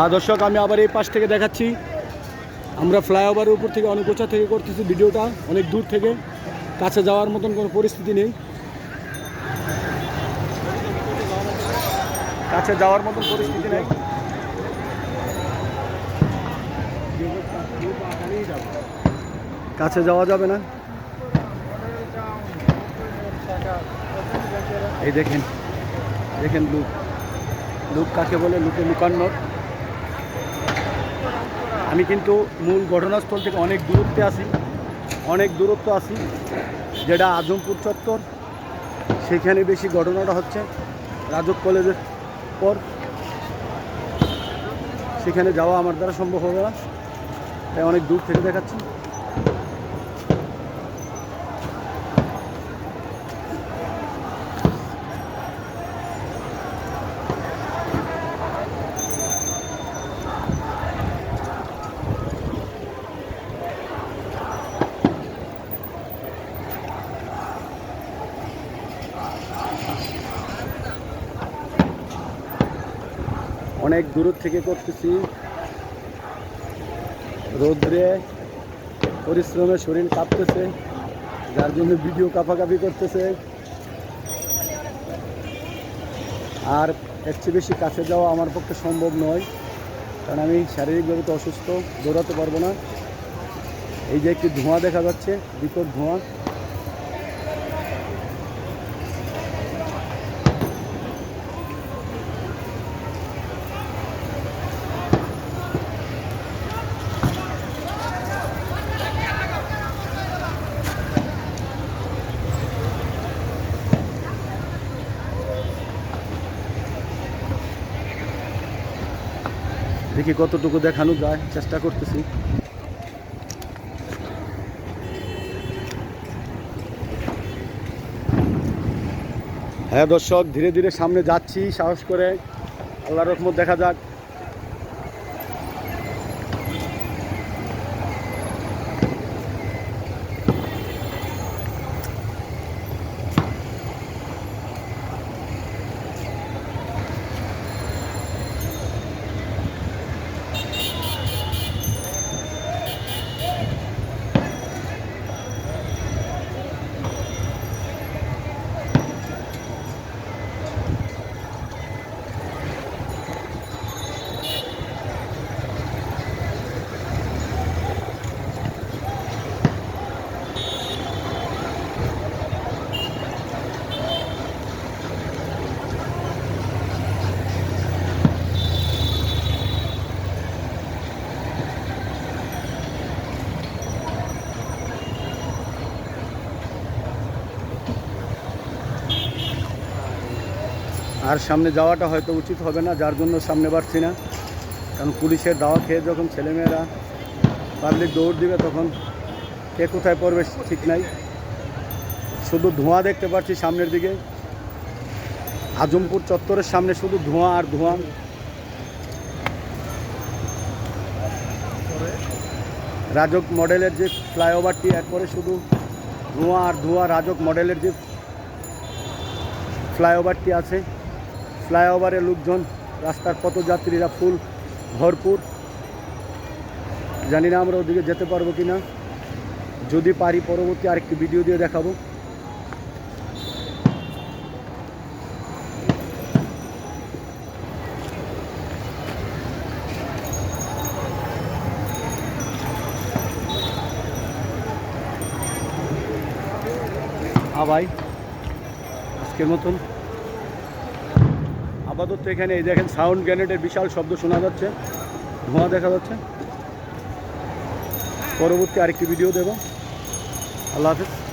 আর দর্শক, আমি আবার এই পাশ থেকে দেখাচ্ছি। আমরা ফ্লাইওভারের উপর থেকে অনেক উঁচা থেকে করতেছি ভিডিওটা, অনেক দূর থেকে। কাছে যাওয়ার মতন কোনো পরিস্থিতি নেই। কাছে যাওয়ার মতন পরিস্থিতি নেই। কাছে যাওয়া যাবে না। এই দেখেন দেখেন লুক। লুক কাকে বলে? লুকে লুকান্নর আমি কিন্তু মূল ঘটনাস্থল থেকে অনেক দূরত্বে আসি অনেক দূরত্ব আসি যেটা আজমপুর চত্বর। সেখানে বেশি ঘটনাটা হচ্ছে রাজক কলেজের পর। সেখানে যাওয়া আমার দ্বারা সম্ভব হবে না, তাই অনেক দূর থেকে দেখাচ্ছি। অনেক দূর থেকে করতেছি। রোদ্রে পরিশ্রমে শরীর কাঁপতেছে, যার জন্য ভিডিও কাঁপাকাপি করতেছে। আর এর চেয়ে বেশি কাছে যাওয়া আমার পক্ষে সম্ভব নয়, কারণ আমি শারীরিকভাবে তো অসুস্থ, দৌড়াতে পারব না। এই যে একটি ধোঁয়া দেখা যাচ্ছে, বিকট ধোঁয়া। দেখি কতটুকু দেখানো যায়, চেষ্টা করতেছি। হ্যাঁ দর্শক, ধীরে ধীরে সামনে যাচ্ছি, সাহস করে আল্লাহ রকম দেখা যাক। আর সামনে যাওয়াটা হয়তো উচিত হবে না, যার জন্য সামনে বাড়ছি না। কারণ পুলিশের দাওয়া খেয়ে যখন ছেলেমেয়েরা পাবলিক দৌড় দিবে তখন কে কোথায় পড়বে ঠিক নাই। শুধু ধোঁয়া দেখতে পাচ্ছি সামনের দিকে। আজমপুর চত্বরের সামনে শুধু ধোঁয়া আর ধোঁয়া। রাজক মডেলের যে ফ্লাইওভারটি একবারে শুধু ধোঁয়া আর ধোঁয়া রাজক মডেলের যে ফ্লাইওভারটি আছে ফ্লাইওভারে লোকজন, রাস্তার পথযাত্রীরা ফুল ভরপুর। জানি না আমরা ওদিকে যেতে পারব কি না যদি পারি, পরবর্তী আরেকটি ভিডিও দিয়ে দেখাবো। ভাই, আজকের মতন। আপাতত এখানে এই দেখেন সাউন্ড গ্যানেটের বিশাল শব্দ শোনা যাচ্ছে, ধোঁয়া দেখা যাচ্ছে। পরবর্তী আরেকটি ভিডিও দেব। আল্লাহ হাফিজ।